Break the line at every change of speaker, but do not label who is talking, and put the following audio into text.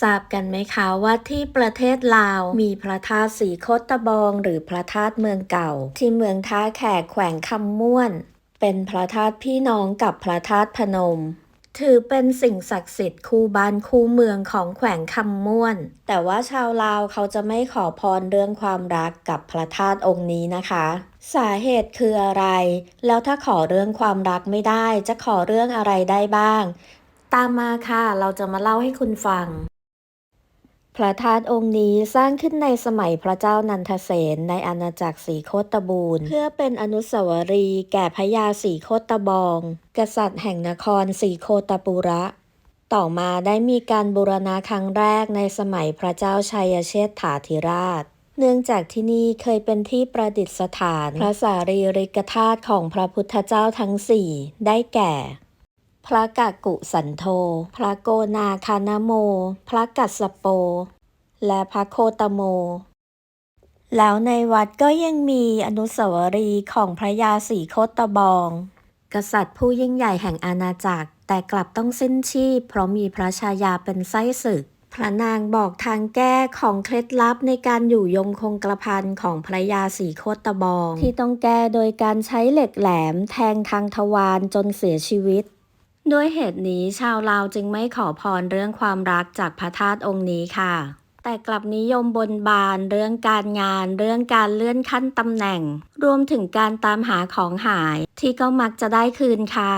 ทราบกันไหมคะว่าที่ประเทศลาวมีพระธาตุสีโคตบอง หรือพระธาตุเมืองเก่า ที่เมืองท่าแขกแขวงคำม่วน เป็นพระธาตุพี่น้องกับพระธาตุพนม ถือเป็นสิ่งศักดิ์สิทธิ์คู่บ้านคู่เมืองของแขวงคำม่วน แต่ว่าชาวลาวเขาจะไม่ขอพรเรื่องความรักกับพระธาตุองค์นี้นะคะ สาเหตุคืออะไร แล้วถ้าขอเรื่องความรักไม่ได้ จะขอเรื่องอะไรได้บ้าง ตามมาค่ะเราจะมาเล่าให้คุณฟัง ระธาตุองค์นี้สร้างขึ้นในสมัยพระเจ้านันทเสนในอาณาจักรสีโคตบูรณ์ เพื่อเป็นอนุสาวรีย์แก่พระยาสีโคตบอง กษัตริย์แห่งนครสีโคตปุระ ต่อมาได้มีการบูรณะครั้งแรกในสมัยพระเจ้าชัยเชษฐาธิราช เนื่องจากที่นี่เคยเป็นที่ประดิษฐาน พระสารีริกธาตุของพระพุทธเจ้าทั้งสี่ได้แก่ พระกะกุสันโธ พระโกนาคานาโม พระกัสสโป และพระโคตโม แล้วในวัดก็ยังมีอนุสาวรีย์ของพระยาศรีโคตบอง กษัตริย์ผู้ยิ่งใหญ่แห่งอาณาจักร แต่กลับต้องสิ้นชีพเพราะมีพระชายาเป็นไส้ศึก พระนางบอกทางแก้ของเคล็ดลับในการอยู่ยงคงกระพันของพระยาศรีโคตบอง ที่ต้องแก้โดยการใช้เหล็กแหลมแทงทางทวารจนเสียชีวิต ด้วยเหตุนี้ชาวลาวจึงไม่ขอพรเรื่องความรักจากพระธาตุองค์นี้ค่ะ แต่กลับนิยมบนบานเรื่องการงาน เรื่องการเลื่อนขั้นตำแหน่ง รวมถึงการตามหาของหายที่ก็มักจะได้คืนค่ะ